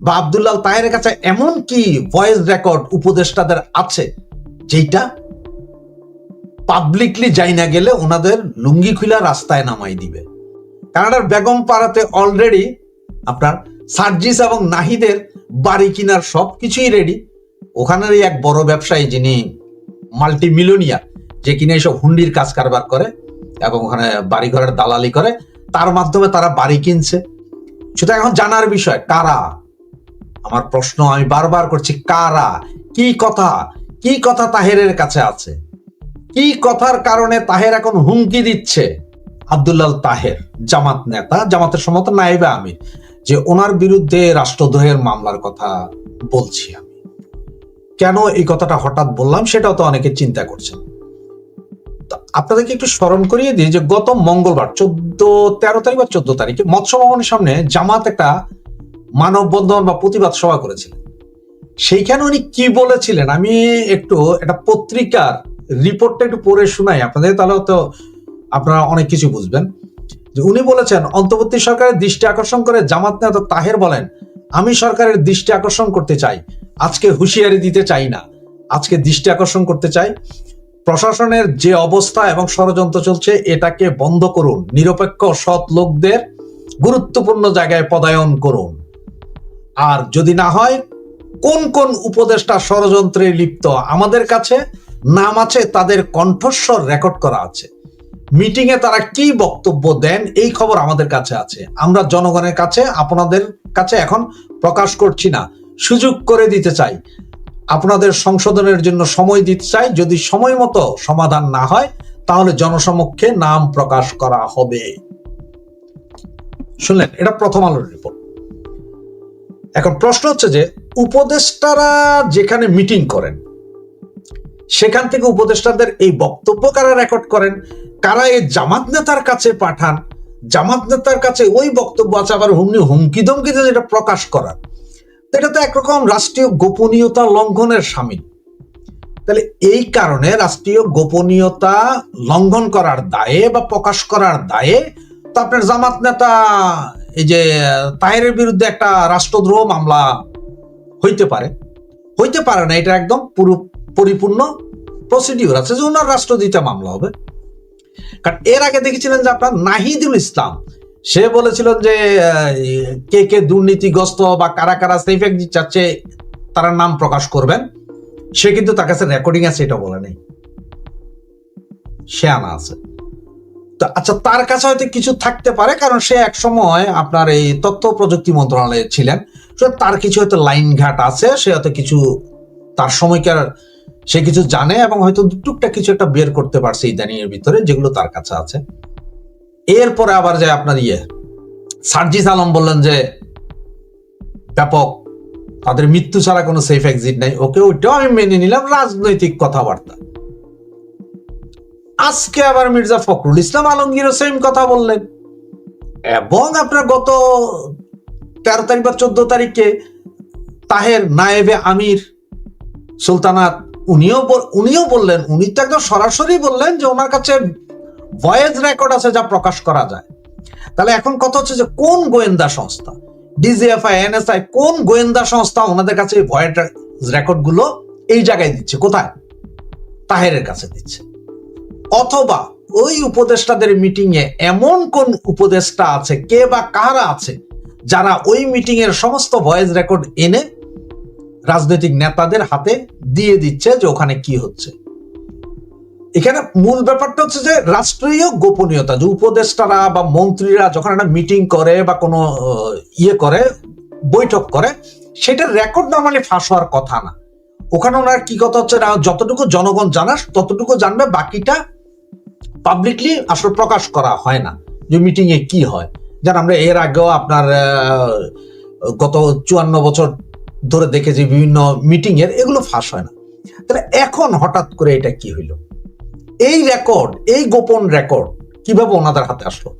বা আব্দুল্লাহ তাহের কাছে এমন কি ভয়েস রেকর্ড উপদেষ্টাদের আছে? যেটা পাবলিকলি যাই না গেলে ওনাদের লুঙ্গি খুলা রাস্তায় নামাই দিবে। কানাডার বেগম পাড়াতে অলরেডি আপনার সার্জিস এবং নাহিদের বাড়ি কিনার সব কিছুই রেডি ওখানেরই এক বড় ব্যবসায়ী যিনি মাল্টি যে কিনা এইসব হুন্ডির কাজ কারবার করে এবং ওখানে বাড়ি ঘরের দালালি করে, তার মাধ্যমে তারা বাড়ি কিনছে। সেটা এখন জানার বিষয়, কারা? আমার প্রশ্ন আমি বারবার করছি, কারা? কি কথা? কি কথা তাহেরের কাছে আছে? কি কথার কারণে তাহের এখন হুমকি দিচ্ছে? আব্দুল্লাল তাহের, জামাত নেতা, জামাতের সমত নাইবে আমির, যে ওনার বিরুদ্ধে রাষ্ট্রদ্রোহের মামলার কথা বলছি আমি। কেন এই কথাটা হঠাৎ বললাম সেটাও তো অনেকে চিন্তা করছেন। আপনাদেরকে একটু স্মরণ করিয়ে দিই যে গত মঙ্গলবার, চোদ্দ, তেরো তারিখ বা চোদ্দ তারিখে মৎস্য ভবনের সামনে জামাত একটা মানববন্ধন বা প্রতিবাদ সভা করেছিলেন। সেইখানে উনি কি বলেছিলেন? আমি একটু একটা পত্রিকার রিপোর্টটা একটু পড়ে শোনাই। আপনাদের তাহলে তো আপনারা অনেক কিছু বুঝবেন। যে উনি বলেছেন, অন্তর্বর্তী সরকারের দৃষ্টি আকর্ষণ করে জামাত নেতা তাহের বলেন, আমি সরকারের দৃষ্টি আকর্ষণ করতে চাই। আজকে হুঁশিয়ারি দিতে চাই না। আজকে দৃষ্টি আকর্ষণ করতে চাই। প্রশাসনের যে অবস্থা এবং ষড়যন্ত্র চলছে, এটাকে বন্ধ করুন। নিরপেক্ষ সৎ লোকদের গুরুত্বপূর্ণ জায়গায় পদায়ন করুন। আর যদি না হয়, কোন কোন উপদেষ্টা ষড়যন্ত্রে লিপ্ত আমাদের কাছে? নাম আছে, তাদের কণ্ঠস্বর রেকর্ড করা আছে। মিটিং এ তারা কি বক্তব্য দেন, এই খবর আমাদের কাছে আছে। আমরা জনগণের কাছে, আপনাদের কাছে এখন প্রকাশ করছি না। সুযোগ করে দিতে চাই। আপনাদের সংশোধনের জন্য সময় দিতে চাই। যদি সময় মতো সমাধান না হয়, তাহলে জনসমক্ষে নাম প্রকাশ করা হবে। শুনলেন, এটা প্রথম আলোর রিপোর্ট এখন প্রশ্ন হচ্ছে যে উপদেষ্টারা যেখানে মিটিং করেন, সেখান থেকে উপদেষ্টাদের এই বক্তব্য কারা রেকর্ড করেন? কারা এই জামাত নেতার কাছে পাঠান? জামাত নেতার কাছে ওই বক্তব্য আছে আবার হুমনি হুমকি ধমকিতে যেটা প্রকাশ করার এটা তো একরকম রাষ্ট্রীয় গোপনীয়তা লঙ্ঘনের সামিল তাহলে এই কারণে রাষ্ট্রীয় গোপনীয়তা লঙ্ঘন করার দায়ে বা প্রকাশ করার দায়ে তো আপনার জামাত নেতা এই যে তাহেরের বিরুদ্ধে একটা রাষ্ট্রদ্রোহ মামলা হইতে পারে। হইতে পারে না, এটা একদম পুরো পরিপূর্ণ প্রসিডিউর আছে যে ওনার রাষ্ট্রদ্রোহিতা মামলা হবে। কারণ এর আগে দেখেছিলেন যে আপনার নাহিদুল ইসলাম, সে বলেছিলেন যে কে কে দুর্নীতিগ্রস্ত বা কারা কারা সেফ এক্সিট চাচ্ছে, তারা নাম প্রকাশ করবেন। সে কিন্তু তার কাছে রেকর্ডিং আছে, এটা বলে নেই। সে আনা আছে। আচ্ছা তার কাছে হয়তো কিছু থাকতে পারে, কারণ সে এক সময় আপনার এই তথ্য প্রযুক্তি মন্ত্রণালয়ে ছিলেন। তার কিছু হয়তো লাইন ঘাট আছে, সে হয়তো কিছু, তার সময়কার সে কিছু জানে এবং হয়তো টুকটাক কিছু একটা বের করতে পারছে ইদানিং এর ভিতরে, যেগুলো তার কাছে আছে। এরপরে আবার যে আপনার ইয়ে সার্জিস আলম বললেন যে, ব্যাপক, তাদের মৃত্যু ছাড়া কোনো সেফ এক্সিট নাই। ওকে ওইটাও আমি মেনে নিলাম, রাজনৈতিক কথাবার্তা। আজকে আবার মির্জা ফখরুল ইসলাম আলমগীরও সেম কথা বললেন। এবং আপনার গত তেরো তারিখ বা চোদ্দ তারিখে তাহের নায়েবে আমির সুলতানাত, উনিও উনিও বললেন, উনি তো একদম সরাসরি বললেন যে ওনার কাছে ভয়েস রেকর্ড আছে যা প্রকাশ করা যায়। তাহলে এখন কথা হচ্ছে যে কোন গোয়েন্দা সংস্থা ডিজিএফআই এনএসআই কোন গোয়েন্দা সংস্থা ওনাদের কাছে ভয়েস রেকর্ডগুলো এই জায়গায় দিচ্ছে? কোথায়? তাহেরের কাছে দিচ্ছে। অথবা ওই উপদেষ্টাদের মিটিং এ এমন কোন উপদেষ্টা আছে, কে বা কারা আছে, যারা ওই মিটিং এর সমস্ত ভয়েস রেকর্ড এনে রাজনৈতিক নেতাদের হাতে দিয়ে দিচ্ছে যে ওখানে কি হচ্ছে। এখানে মূল ব্যাপারটা হচ্ছে যে রাষ্ট্রীয় গোপনীয়তা, যে উপদেষ্টারা বা মন্ত্রীরা যখন একটা মিটিং করে বা কোনো ইয়ে করে, বৈঠক করে, সেটা রেকর্ড নর্মালি ফাঁস হওয়ার কথা না। ওখানে ওনার কি কথা হচ্ছে যতটুকু জনগণ জানাস ততটুকু জানবে, বাকিটা পাবলিকলি আসলে প্রকাশ করা হয় না যে মিটিং এ কি হয়। যেন আমরা এর আগেও আপনার গত চুয়ান্ন বছর ধরে দেখেছি বিভিন্ন মিটিং এর এগুলো ফাঁস হয় না। তাহলে এখন হঠাৎ করে এটা কি হইল? এই রেকর্ড এই গোপন রেকর্ড কীভাবে ওনাদের হাতে আসলো?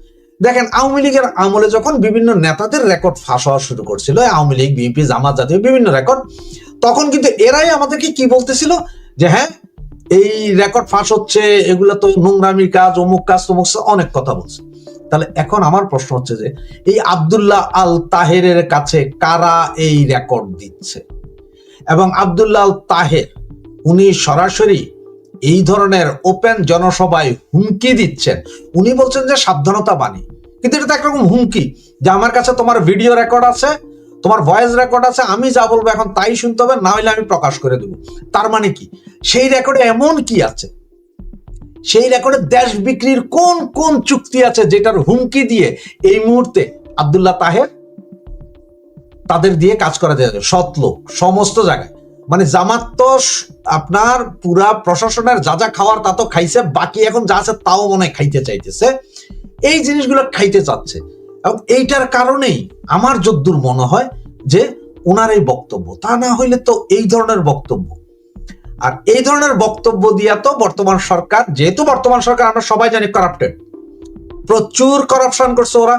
দেখেন, আওয়ামী লীগের আমলে যখন বিভিন্ন নেতাদের রেকর্ড ফাঁস হওয়া শুরু করছিল, আওয়ামী লীগ, বিএনপি, জামাত জাতীয় বিভিন্ন রেকর্ড তখন কিন্তু এরাই আমাদেরকে কি বলতেছিল? যে হ্যাঁ এই রেকর্ড ফাঁস হচ্ছে, এগুলো তো নোংরামির কাজ, অমুক কাজ, তমুক অনেক কথা বলছে। তাহলে এখন আমার প্রশ্ন হচ্ছে যে, এই আব্দুল্লাহ আল তাহেরের কাছে কারা এই রেকর্ড দিচ্ছে? এবং আব্দুল্লাহ আল তাহের উনি সরাসরি এই ধরনের ওপেন জনসভায় হুমকি দিচ্ছেন। উনি বলছেন যে, সাবধানতা বাণী। কিন্তু এটা তো একরকম হুমকি যে, আমার কাছে তোমার ভিডিও রেকর্ড আছে তোমার ভয়েস রেকর্ড আছে, আমি যা বলব এখন তাই শুনতে হবে, না হলে আমি প্রকাশ করে দেবো। তার মানে কি? সেই রেকর্ডে এমন কি আছে? সেই রেকর্ডে দেশ বিক্রির কোন কোন চুক্তি আছে যেটার হুমকি দিয়ে এই মুহূর্তে আব্দুল্লাহ তাহের তাদের দিয়ে কাজ করা যায়? সৎ সমস্ত জায়গায়। মানে জামাত তো আপনার পুরা প্রশাসনের যা যা খাওয়ার তা তো খাইছে, বাকি এখন যা আছে তাও মনে খাইতে চাইতেছে। এই জিনিসগুলো খাইতে চাচ্ছে। এবং এইটার কারণেই আমার যদ্দূর মনে হয় যে ওনার এই বক্তব্য। তা না হইলে তো এই ধরনের বক্তব্য। আর এই ধরনের বক্তব্য দিয়া তো বর্তমান সরকার, যেহেতু বর্তমান সরকার, আমরা সবাই জানি করাপ্টেড প্রচুর করাপশন করছে ওরা।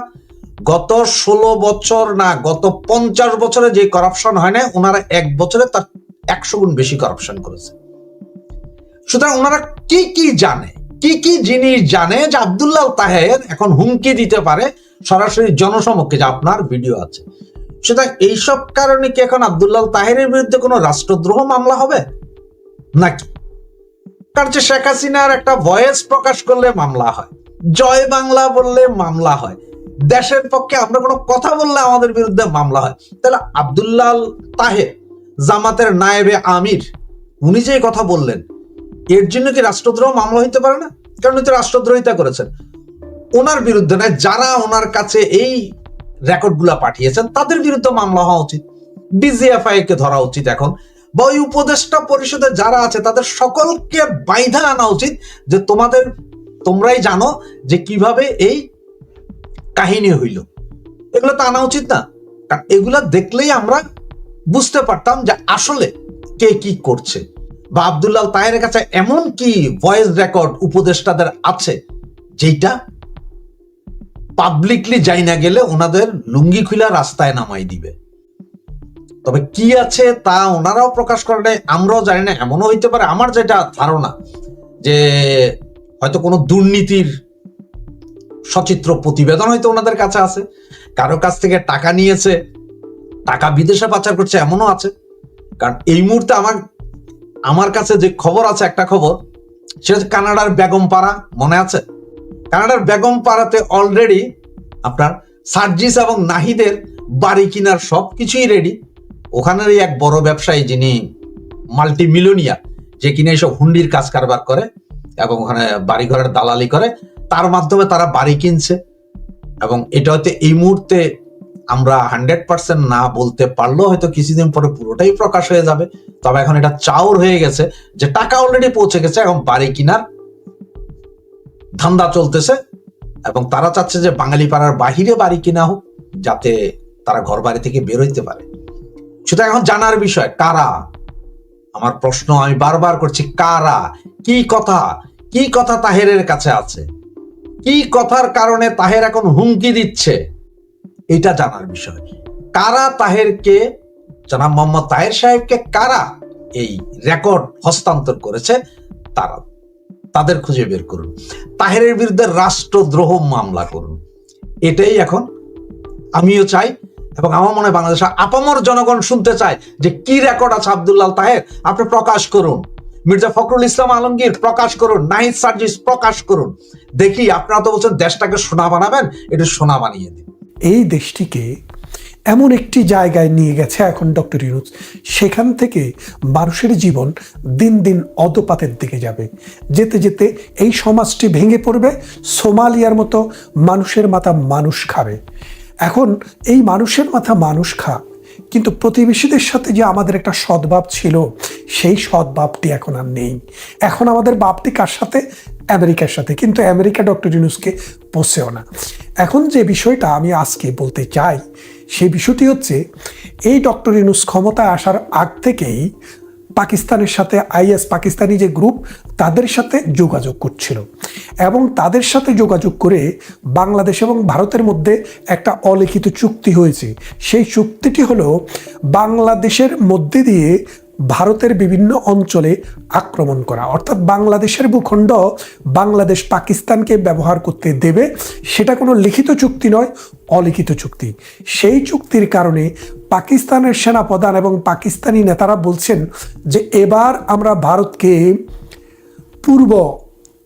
গত ষোলো বছর না, গত পঞ্চাশ বছরে যে করাপশন হয় না ওনারা এক বছরে তার একশো গুণ বেশি করাপশন করেছে। সুতরাং ওনারা কি কি জানে, কি কি জিনিস জানে যে আবদুল্লাহ তাহের এখন হুমকি দিতে পারে সরাসরি জনসমক্ষে যে আপনার ভিডিও আছে। সুতরাং এইসব কারণে কি এখন আব্দুল্লাহ তাহেরের বিরুদ্ধে কোনো রাষ্ট্রদ্রোহ মামলা হবে? নাকি? কারণ যে শেখ হাসিনার একটা ভয়েস প্রকাশ করলে মামলা হয়, জয় বাংলা বললে মামলা হয়, দেশের পক্ষে আমরা কোনো কথা বললে আমাদের বিরুদ্ধে মামলা হয়, তাহলে আব্দুল্লাহ তাহের, জামাতের নায়েবে আমির, উনি যে কথা বললেন, এর জন্য কি রাষ্ট্রদ্রোহ মামলা হইতে পারে না? কারণ উনি রাষ্ট্রদ্রোহিতা করেছেন? ওনার বিরুদ্ধে নয়, যারা ওনার কাছে এই রেকর্ডগুলা পাঠিয়েছেন, তাদের বিরুদ্ধে মামলা হওয়া উচিত। বিজিএফআই কে ধরা উচিত এখন। বা ওই উপদেষ্টা পরিষদে যারা আছে, তাদের সকলকে বাইধা আনা উচিত যে তোমাদের, তোমরাই জানো যে কীভাবে এই কাহিনী হইল। এগুলো তো আনা উচিত না। কারণ এগুলা দেখলেই আমরা বুঝতে পারতাম যে আসলে কে কি করছে। বা আব্দুল্লাহ তাহের কাছে এমন কি ভয়েস রেকর্ড উপদেষ্টাদের আছে যেটা পাবলিকলি যাই না গেলে ওনাদের লুঙ্গি খুলা রাস্তায় নামাই দিবে। তবে কি আছে তা ওনারাও প্রকাশ করে নাই, আমরাও জানি না, এমনও হইতে পারে আমার যেটা ধারণা যে হয়তো কোনো দুর্নীতির সচিত্র প্রতিবেদন হয়তো ওনাদের কাছে আছে, কারও কাছ থেকে টাকা নিয়েছে, টাকা বিদেশে পাচার করছে, এমনও আছে। কারণ এই মুহূর্তে আমার আমার কাছে যে খবর আছে, একটা খবর, সেটা কানাডার বেগমপাড়া, মনে আছে? কানাডার বেগম পাড়াতে অলরেডি আপনার সার্জিস এবং নাহিদের বাড়ি কেনার সব কিছুই রেডি ওখানেরই এক বড় ব্যবসায়ী যিনি মাল্টি মিলিয়নিয়ার যে কিনে এইসব হুন্ডির কাজ কারবার করে এবং ওখানে বাড়ি ঘরের দালালি করে, তার মাধ্যমে তারা বাড়ি কিনছে। এবং এটা হয়তো এই মুহূর্তে আমরা হান্ড্রেড পার্সেন্ট না বলতে পারলেও হয়তো কিছুদিন পরে পুরোটাই প্রকাশ হয়ে যাবে। তবে এখন এটা চাউর হয়ে গেছে যে টাকা অলরেডি পৌঁছে গেছে এখন বাড়ি কিনার ধান্দা চলতেছে এবং তারা চাচ্ছে যে বাঙালি পাড়ার বাহিরে বাড়ি কিনা হোক, যাতে তারা ঘর বাড়ি থেকে বেরোইতে পারে। সেটা এখন জানার বিষয়, কারা? আমার প্রশ্ন আমি বারবার করছি, কারা? কি কথা? কি কথা তাহেরের কাছে আছে? কি কথার কারণে তাহের এখন হুমকি দিচ্ছে? এটা জানার বিষয়। কারা তাহেরকে? জনাব মোহাম্মদ তাহের সাহেবকে কারা এই রেকর্ড হস্তান্তর করেছে, তারা তাদের খুঁজে বের করুন। তাহেরের বিরুদ্ধে রাষ্ট্রদ্রোহ মামলা করুন। এটাই এখন আমিও চাই এবং আমার মনে হয় বাংলাদেশের আপামর জনগণ শুনতে চায় যে কি রেকর্ড আছে আব্দুল্লাহ তাহের। আপনি প্রকাশ করুন। মির্জা ফখরুল ইসলাম আলমগীর, প্রকাশ করুন। নাহিদ সার্জিস, প্রকাশ করুন। দেখি আপনারা তো বলছেন দেশটাকে সোনা বানাবেন এটা সোনা বানিয়ে দিন। এই দেশটিকে এমন একটি জায়গায় নিয়ে গেছে এখন ডক্টর ইউনুস। সেখান থেকে মানুষের জীবন দিন দিন অধপাতের দিকে যাবে। যেতে যেতে এই সমাজটি ভেঙে পড়বে, সোমালিয়ার মতো মানুষের মাথা মানুষ খাবে। এখন এই মানুষের মাথা মানুষ খা, কিন্তু প্রতিবেশীদের সাথে যে আমাদের একটা সদ্ভাব ছিল, সেই সদ্ভাবটি এখন আর নেই। এখন আমাদের বাপটি কার সাথে? আমেরিকার সাথে। কিন্তু আমেরিকা ডক্টর ইউনুসকে পোষেও না। এখন যে বিষয়টা আমি আজকে বলতে চাই সেই বিষয়টি হচ্ছে, এই ডক্টর ইউনুস ক্ষমতা আসার আগ থেকেই পাকিস্তানের সাথে আইএস পাকিস্তানি যে গ্রুপ, তাদের সাথে যোগাযোগ করছিল। এবং তাদের সাথে যোগাযোগ করে বাংলাদেশ এবং ভারতের মধ্যে একটা অলিখিত চুক্তি হয়েছে। সেই চুক্তিটি হলো, বাংলাদেশের মধ্যে দিয়ে ভারতের বিভিন্ন অঞ্চলে আক্রমণ করা। অর্থাৎ বাংলাদেশের ভূখণ্ড বাংলাদেশ পাকিস্তানকে ব্যবহার করতে দেবে, সেটা কোনো লিখিত চুক্তি নয়, অলিখিত চুক্তি। সেই চুক্তির কারণে পাকিস্তানের সেনাপ্রধান এবং পাকিস্তানি নেতারা বলছেন যে এবার আমরা ভারতকে পূর্ব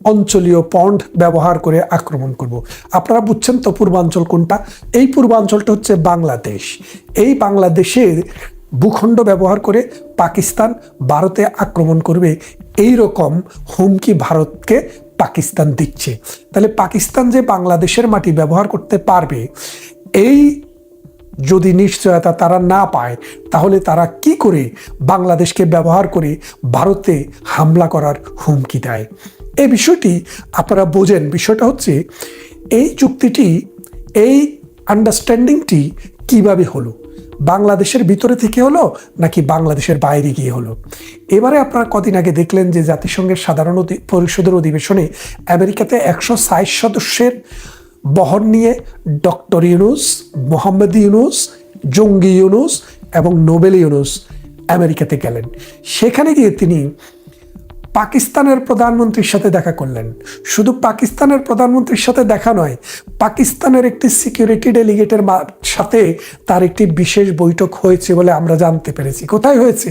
অঞ্চলীয় পন্ড ব্যবহার করে আক্রমণ করব। আপনারা বুঝছেন তো পূর্বাঞ্চল কোনটা? এই পূর্বাঞ্চলটা হচ্ছে বাংলাদেশ। এই বাংলাদেশের ভূখণ্ড ব্যবহার করে পাকিস্তান ভারতে আক্রমণ করবে। এই রকম হুমকি ভারতকে পাকিস্তান দিচ্ছে। তাহলে পাকিস্তান যে বাংলাদেশের মাটি ব্যবহার করতে পারবে, এই যদি নিশ্চয়তা তারা না পায়, তাহলে তারা কি করে বাংলাদেশকে ব্যবহার করে ভারতে হামলা করার হুমকি দেয়? এই বিষয়টি আপনারা বোঝেন। বিষয়টা হচ্ছে, এই চুক্তিটি, এই আন্ডারস্ট্যান্ডিংটি কীভাবে হলো? বাংলাদেশের ভিতরে থেকে হলো নাকি বাংলাদেশের বাইরে গিয়ে হলো? এবারে আপনারা কদিন আগে দেখলেন যে জাতিসংঘের সাধারণ পরিষদের অধিবেশনে আমেরিকাতে একশো ষাট সদস্যের বহন নিয়ে ডক্টর ইউনুস, মোহাম্মদ ইউনুস, জঙ্গি ইউনুস এবং নোবেল ইউনুস আমেরিকাতে গেলেন। সেখানে গিয়ে তিনি পাকিস্তানের প্রধানমন্ত্রীর সাথে দেখা করলেন। শুধু পাকিস্তানের প্রধানমন্ত্রীর সাথে দেখা নয়, পাকিস্তানের একটি সিকিউরিটি ডেলিগেটের সাথে তার একটি বিশেষ বৈঠক হয়েছে বলে আমরা জানতে পেরেছি। কোথায় হয়েছে?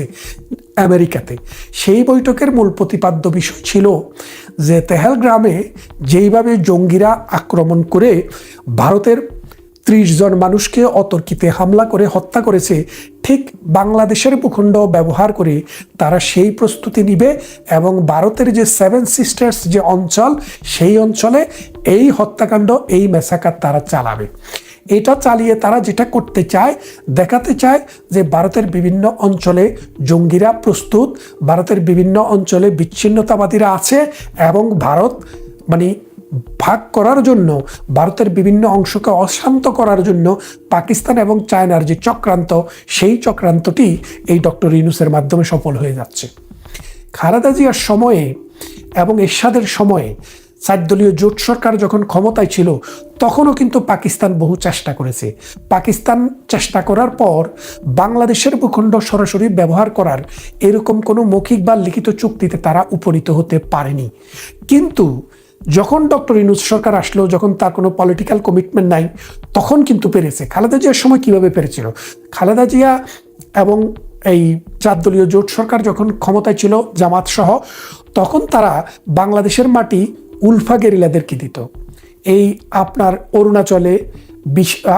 আমেরিকাতে। সেই বৈঠকের মূল প্রতিপাদ্য বিষয় ছিল যে তেহাল গ্রামে যেইভাবে জঙ্গিরা আক্রমণ করে ভারতের ত্রিশ জন মানুষকে অতর্কিতে হামলা করে হত্যা করেছে। ঠিক বাংলাদেশের ভূখণ্ড ব্যবহার করে তারা সেই প্রস্তুতি নিবে এবং ভারতের যে সেভেন সিস্টার্স যে অঞ্চল, সেই অঞ্চলে এই হত্যাকাণ্ড, এই মেসাকার তারা চালাবে। এটা চালিয়ে তারা যেটা করতে চায়, দেখাতে চায় যে ভারতের বিভিন্ন অঞ্চলে জঙ্গিরা প্রস্তুত, ভারতের বিভিন্ন অঞ্চলে বিচ্ছিন্নতাবাদীরা আছে এবং ভারত মানে ভাগ করার জন্য, ভারতের বিভিন্ন অংশকে অশান্ত করার জন্য পাকিস্তান এবং চায়নার যে চক্রান্ত, সেই চক্রান্তটি এই ডক্টর ইউনুসের মাধ্যমে সফল হয়ে যাচ্ছে। খালেদা জিয়ার সময়ে এবং এরশাদের সময়ে চারদলীয় জোট সরকার যখন ক্ষমতায় ছিল, তখনও কিন্তু পাকিস্তান বহু চেষ্টা করেছে। পাকিস্তান চেষ্টা করার পর বাংলাদেশের ভূখণ্ড সরাসরি ব্যবহার করার এরকম কোনো মৌখিক বা লিখিত চুক্তিতে তারা উপনীত হতে পারেনি। কিন্তু যখন ডক্টর ইনুস সরকার আসলো, যখন তার কোনো পলিটিক্যাল কমিটমেন্ট নাই, তখন কিন্তু পেরেছে। খালেদা জিয়ার সময় কীভাবে পেরেছিল? খালেদা জিয়া এবং এই চার দলীয় জোট সরকার যখন ক্ষমতায় ছিল, জামাত সহ, তখন তারা বাংলাদেশের মাটি উলফা গেরিলাদেরকে দিত। এই আপনার অরুণাচলে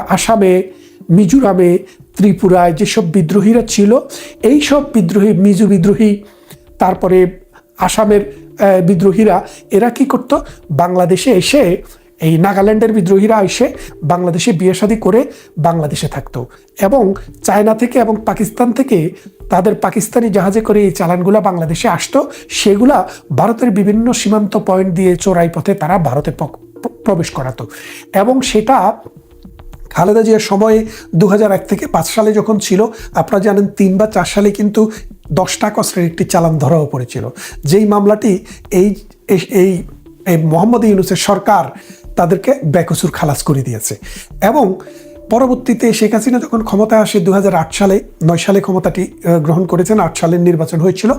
আসামে, মিজোরামে, ত্রিপুরায় যেসব বিদ্রোহীরা ছিল এই সব বিদ্রোহী, মিজু বিদ্রোহী, তারপরে আসামের বিদ্রোহীরা, এরা কি করত? বাংলাদেশে এসে, এই নাগাল্যান্ডের বিদ্রোহীরা এসে বাংলাদেশে বিয়ে শাদী করে বাংলাদেশে থাকতো। এবং চায়না থেকে এবং পাকিস্তান থেকে তাদের পাকিস্তানি জাহাজে করে এই চালানগুলা বাংলাদেশে আসতো। সেগুলা ভারতের বিভিন্ন সীমান্ত পয়েন্ট দিয়ে চোরাই পথে তারা ভারতে প্রবেশ করাতো। এবং সেটা খালেদা জিয়ার সময়ে দু এক থেকে পাঁচ সালে যখন ছিল, আপনারা জানেন তিন বা চার সালে কিন্তু দশ টাকা অস্ত্রের একটি চালান ধরাও পড়েছিল। যেই মামলাটি এই, এই- মোহাম্মদ ইউনুসের সরকার তাদেরকে বেকসুর খালাস করে দিয়েছে। এবং পরবর্তীতে শেখ হাসিনা যখন ক্ষমতায় আসে দুহাজার আট সালে, নয় সালে ক্ষমতাটি গ্রহণ করেছেন, আট সালের নির্বাচন হয়েছিল,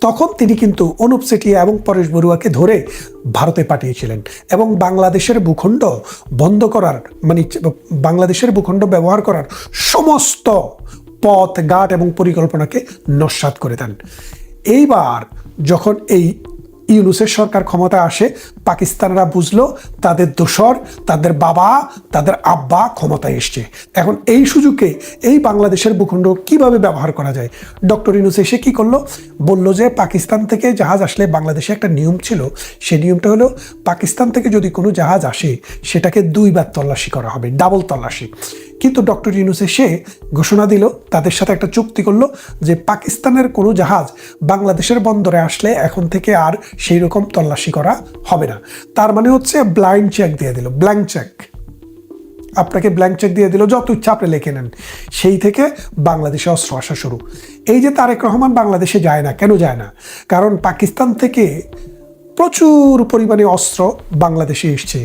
তখন তিনি কিন্তু অনুপ চেটিয়া এবং পরেশ বড়ুয়াকে ধরে ভারতে পাঠিয়েছিলেন। এবং বাংলাদেশের ভূখণ্ড বন্ধ করার মানে বাংলাদেশের ভূখণ্ড ব্যবহার করার সমস্ত পথ, ঘাট এবং পরিকল্পনাকে নস্বাত করে দেন। এইবার যখন এই ইউনুসের সরকার ক্ষমতা আসে, পাকিস্তানরা বুঝলো তাদের দোসর তাদের বাবা, তাদের আব্বা ক্ষমতায় এসছে। এখন এই সুযোগে এই বাংলাদেশের ভূখণ্ড কীভাবে ব্যবহার করা যায়? ডক্টর ইউনুস এসে কী করল? বলল যে, পাকিস্তান থেকে জাহাজ আসলে বাংলাদেশে একটা নিয়ম ছিল। সেই নিয়মটা হলো, পাকিস্তান থেকে যদি কোনো জাহাজ আসে, সেটাকে দুইবার তল্লাশি করা হবে, ডাবল তল্লাশি। কিন্তু ডক্টর ইউনুস এসে ঘোষণা দিল, তাদের সাথে একটা চুক্তি করল যে পাকিস্তানের কোনো জাহাজ বাংলাদেশের বন্দরে আসলে এখন থেকে আর সেই রকম তল্লাশি করা হবে না। তার মানে হচ্ছে ব্লাইন্ড চেক দিয়ে দিল ব্ল্যাঙ্ক চেক আপনাকে ব্ল্যাঙ্ক চেক দিয়ে দিল, যত ইচ্ছা আপনি লিখে নেন। সেই থেকে বাংলাদেশে অস্ত্র আসা শুরু। এই যে তারেক রহমান বাংলাদেশে যায় না, কেন যায় না? কারণ পাকিস্তান থেকে প্রচুর পরিমাণে অস্ত্র বাংলাদেশে এসছে।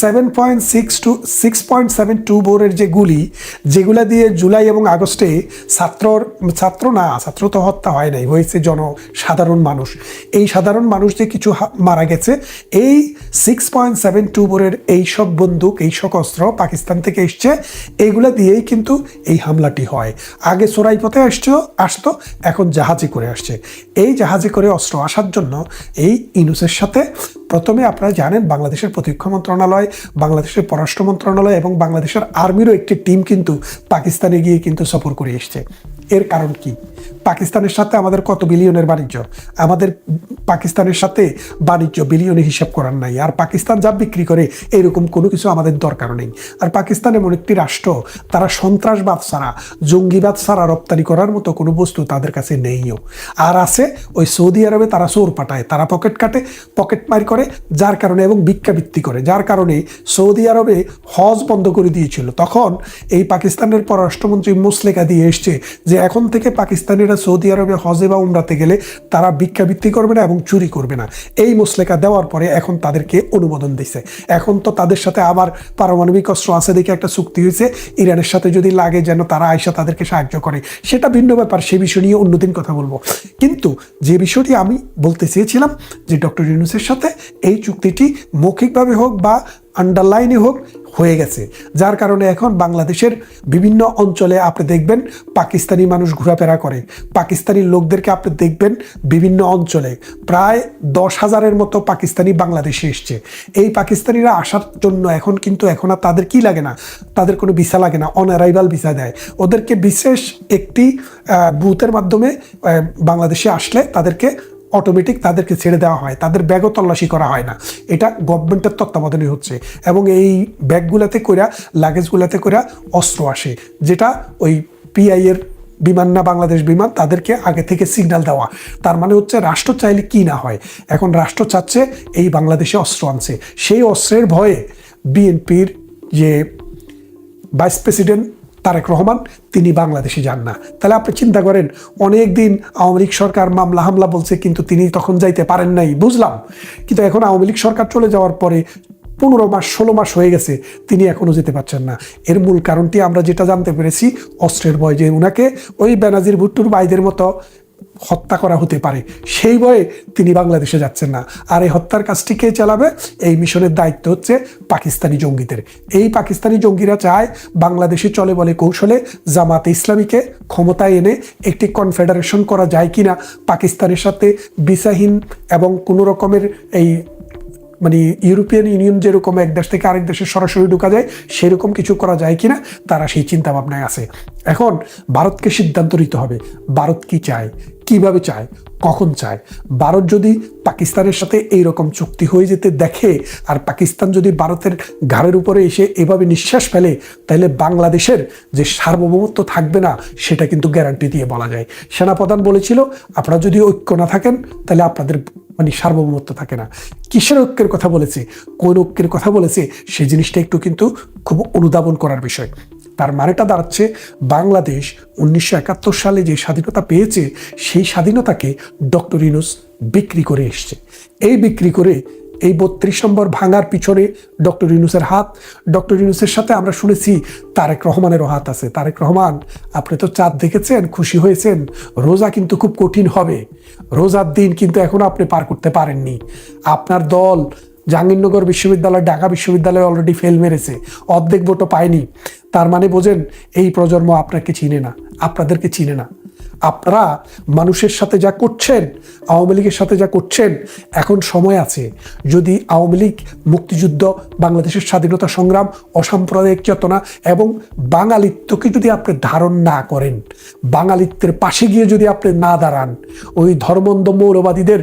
Seven point six two six point seven two বোরের যে গুলি, যেগুলা দিয়ে জুলাই এবং আগস্টে ছাত্রর, ছাত্র না, ছাত্র তো হত্যা হয় নাই, হয়েছে জনসাধারণ মানুষ। এই সাধারণ মানুষ যে কিছু মারা গেছে। এই সিক্স পয়েন্ট সেভেন টু বোরের এইসব বন্দুক, এইসব অস্ত্র পাকিস্তান থেকে এসছে। এইগুলা দিয়েই কিন্তু এই হামলাটি হয়। আগে সোরাই পথে আসছো আসতো, এখন জাহাজে করে আসছে। এই জাহাজে করে অস্ত্র আসার জন্য এই ইনুসের সাথে। প্রথমে আপনারা জানেন বাংলাদেশের প্রতিরক্ষা মন্ত্রণালয়, বাংলাদেশের পররাষ্ট্র মন্ত্রণালয় এবং বাংলাদেশের আর্মিরও একটি টিম কিন্তু পাকিস্তানে গিয়ে কিন্তু সফর করে এসছে। এর কারণ কি? পাকিস্তানের সাথে আমাদের কত বিলিয়নের বাণিজ্য? আমাদের পাকিস্তানের সাথে বাণিজ্য বিলিয়নে হিসাব করার নাই। আর পাকিস্তান যা বিক্রি করে এরকম কোনো কিছু আমাদের দরকার নেই। আর পাকিস্তান এমন একটি রাষ্ট্র, তারা সন্ত্রাসবাদ ছাড়া, জঙ্গিবাদ ছাড়া রপ্তানি করার মতো কোনো বস্তু তাদের কাছে নেইও। আর আছে ওই সৌদি আরবে তারা চোর পাঠায়, তারা পকেট কাটে, পকেট মার করে, যার কারণে এবং ভিক্ষাবৃত্তি করে। যার কারণে সৌদি আরবে হজ বন্ধ করে দিয়েছিল। তখন এই পাকিস্তানের পররাষ্ট্রমন্ত্রী মুসলেকা দিয়ে এসছে যে, এখন থেকে পাকিস্তানিরা সৌদি আরবে হজে বা উমরাতে গেলে তারা ভিক্ষাবৃত্তি করবে না এবং চুরি করবে না। এই মুসলেকা দেওয়ার পরে এখন তাদেরকে অনুমোদন দিছে। এখন তো তাদের সাথে আবার পারমাণবিক অস্ত্র আছে দেখে একটা চুক্তি হয়েছে। ইরানের সাথে যদি লাগে যেন তারা আয়সা তাদেরকে সাহায্য করে। সেটা ভিন্ন ব্যাপার, সে বিষয় নিয়ে অন্যদিন কথা বলব। কিন্তু যে বিষয়টি আমি বলতে চেয়েছিলাম যে ডক্টর ইউনুসের সাথে, এই চুক্তিটি মৌখিকভাবে হোক বা আন্ডারলাইনে হোক, হয়ে গেছে। যার কারণে এখন বাংলাদেশের বিভিন্ন অঞ্চলে আপনি দেখবেন পাকিস্তানি মানুষ ঘোরাফেরা করে। পাকিস্তানি লোকদেরকে আপনি দেখবেন বিভিন্ন অঞ্চলে। প্রায় দশ হাজারের মতো পাকিস্তানি বাংলাদেশে এসছে। এই পাকিস্তানিরা আসার জন্য এখন কিন্তু এখন আর তাদের কি লাগে না? তাদের কোনো ভিসা লাগে না। অন অ্যারাইভাল ভিসা দেয়। ওদেরকে বিশেষ একটি বুথের মাধ্যমে বাংলাদেশে আসলে তাদেরকে অটোমেটিক তাদেরকে ছেড়ে দেওয়া হয়। তাদের ব্যাগও তল্লাশি করা হয় না। এটা গভর্নমেন্টের তত্ত্বাবধানে হচ্ছে এবং এই ব্যাগগুলোতে কইরা লাগেজগুলোতে কইরা অস্ত্র আসে, যেটা ওই পিআই এর বিমান না বাংলাদেশ বিমান, তাদেরকে আগে থেকে সিগন্যাল দেওয়া। তার মানে হচ্ছে রাষ্ট্র চাইলে কি না হয়? এখন রাষ্ট্র চাচ্ছে এই বাংলাদেশে অস্ত্র আনছে। সেই অস্ত্রের ভয়ে বিএনপির যে ভাইস প্রেসিডেন্ট তারেক রহমান, তিনি বাংলাদেশে যান না। তাহলে আপনি চিন্তা করেন অনেক দিন আওয়ামী লীগ সরকার মামলা হামলা বলছে, কিন্তু তিনি তখন যাইতে পারেন নাই, বুঝলাম। কিন্তু এখন আওয়ামী লীগ সরকার চলে যাওয়ার পরে পনেরো মাস, ষোলো মাস হয়ে গেছে, তিনি এখনও যেতে পারছেন না। এর মূল কারণটি আমরা যেটা জানতে পেরেছি, অস্ত্রের ভয় যে ওনাকে ওই বেনাজির ভুট্টুর বাইদের মতো হত্যা করা হতে পারে। সেই ভয়ে তিনি বাংলাদেশে যাচ্ছেন না। আর এই হত্যার কাজটি কে চালাবে? এই মিশনের দায়িত্ব হচ্ছে পাকিস্তানি জঙ্গিদের। এই পাকিস্তানি জঙ্গিরা চায় বাংলাদেশে চলে বলে কৌশলে জামাতে ইসলামীকে ক্ষমতায় এনে একটি কনফেডারেশন করা যায় কিনা। পাকিস্তানের সাথে ভিসাহীন এবং কোনো রকমের এই মানে ইউরোপিয়ান ইউনিয়ন যেরকম এক দেশ থেকে আরেক দেশে সরাসরি ঢোকা যায়, সেরকম কিছু করা যায় কিনা, তারা সেই চিন্তা ভাবনায় আছে। এখন ভারতকে সিদ্ধান্ত নিতে হবে, ভারত কি চায়, কীভাবে চায়, কখন চায়? ভারত যদি পাকিস্তানের সাথে এই রকম চুক্তি হয়ে যেতে দেখে, আর পাকিস্তান যদি ভারতের ঘাড়ের উপরে এসে এভাবে নিঃশ্বাস ফেলে, তাহলে বাংলাদেশের যে সার্বভৌমত্ব থাকবে না, সেটা কিন্তু গ্যারান্টি দিয়ে বলা যায়। সেনাপ্রধান বলেছিল, আপনারা যদি ঐক্য না থাকেন, তাহলে আপনাদের মানে সার্বভৌমত্ব থাকে না। কিসের ঐক্যের কথা বলেছে? কোন ঐক্যের কথা বলেছে? সেই জিনিসটা একটু কিন্তু খুব অনুধাবন করার বিষয়। তার মানেটা দাঁড়াচ্ছে বাংলাদেশ উনিশশো একাত্তর সালে যে স্বাধীনতা পেয়েছে, সেই স্বাধীনতাকে ডক্টর ইনুস বিক্রি করে এসছে। এই বিক্রি করে এই বত্রিশ নম্বর ভাঙার পিছনে ডক্টর ইউনুসের হাত। ডক্টর ইউনুসের সাথে আমরা শুনেছি, তারেক রহমানেরও হাত আছে। তারেক রহমান, আপনি তো চাঁদ দেখেছেন, খুশি হয়েছেন। রোজা কিন্তু খুব কঠিন হবে। রোজার দিন কিন্তু এখনও আপনি পার করতে পারেননি। আপনার দল জাহাঙ্গীরনগর বিশ্ববিদ্যালয়, ঢাকা বিশ্ববিদ্যালয় অলরেডি ফেল মেরেছে। অর্ধেক ভোটও পায়নি। তার মানে বোঝেন, এই প্রজন্ম আপনাকে চিনে না। আপনাদেরকে চিনে না। আপনারা মানুষের সাথে যা করছেন, আওয়ামী লীগের সাথে যা করছেন, এখন সময় আছে। যদি আওয়ামী লীগ মুক্তিযুদ্ধ, বাংলাদেশের স্বাধীনতা সংগ্রাম, অসাম্প্রদায়িক চেতনা এবং বাঙালিত্বকে যদি আপনি ধারণ না করেন, বাঙালিত্বের পাশে গিয়ে যদি আপনি না দাঁড়ান, ওই ধর্মন্ধ মৌলবাদীদের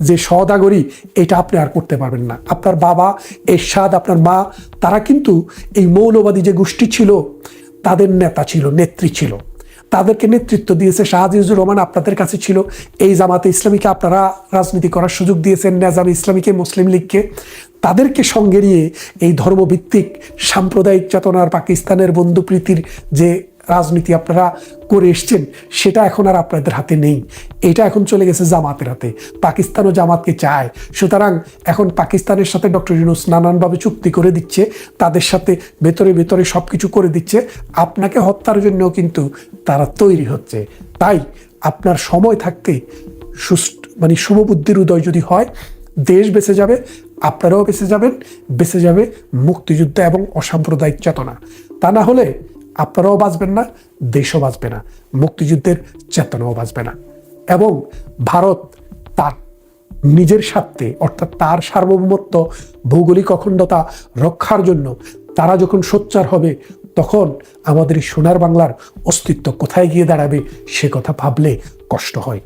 যে সদাগরি এটা আপনি আর করতে পারবেন না। আপনার বাবা, এরশাদ, আপনার মা, তারা কিন্তু এই মৌলবাদী যে গোষ্ঠী ছিল, তাদের নেতা ছিল, নেত্রী ছিল। তাদেরকে নেতৃত্ব দিয়েছে শাহাজিজুর রহমান আপনাদের কাছে ছিল। এই জামাতে ইসলামীকে আপনারা রাজনীতি করার সুযোগ দিয়েছেন, নেজাম ইসলামীকে, মুসলিম লীগকে। তাদেরকে সঙ্গে নিয়ে এই ধর্মভিত্তিক সাম্প্রদায়িক চেতনার পাকিস্তানের বন্ধুপ্রীতির যে রাজনীতি আপনারা করে এসছেন, সেটা এখন আর আপনাদের হাতে নেই। এটা এখন চলে গেছে জামাতের হাতে। পাকিস্তানও জামাতকে চায়। সুতরাং এখন পাকিস্তানের সাথে ডক্টর ইউনুস নানানভাবে চুক্তি করে দিচ্ছে, তাদের সাথে ভেতরে ভেতরে সব কিছু করে দিচ্ছে। আপনাকে হত্যার জন্য কিন্তু তারা তৈরি হচ্ছে। তাই আপনার সময় থাকতে সুস্থ মানে শুভবুদ্ধির উদয় যদি হয়, দেশ বেঁচে যাবে, আপনারাও বেঁচে যাবেন, বেঁচে যাবে মুক্তিযুদ্ধ এবং অসাম্প্রদায়িক চেতনা। তা না হলে আপনারাও বাঁচবেন না, দেশও বাঁচবে না, মুক্তিযুদ্ধের চেতনাও বাঁচবে না। এবং ভারত তার নিজের স্বার্থে, অর্থাৎ তার সার্বভৌমত্ব, ভৌগোলিক অখণ্ডতা রক্ষার জন্য তারা যখন সোচ্চার হবে, তখন আমাদের সোনার বাংলার অস্তিত্ব কোথায় গিয়ে দাঁড়াবে, সে কথা ভাবলে কষ্ট হয়।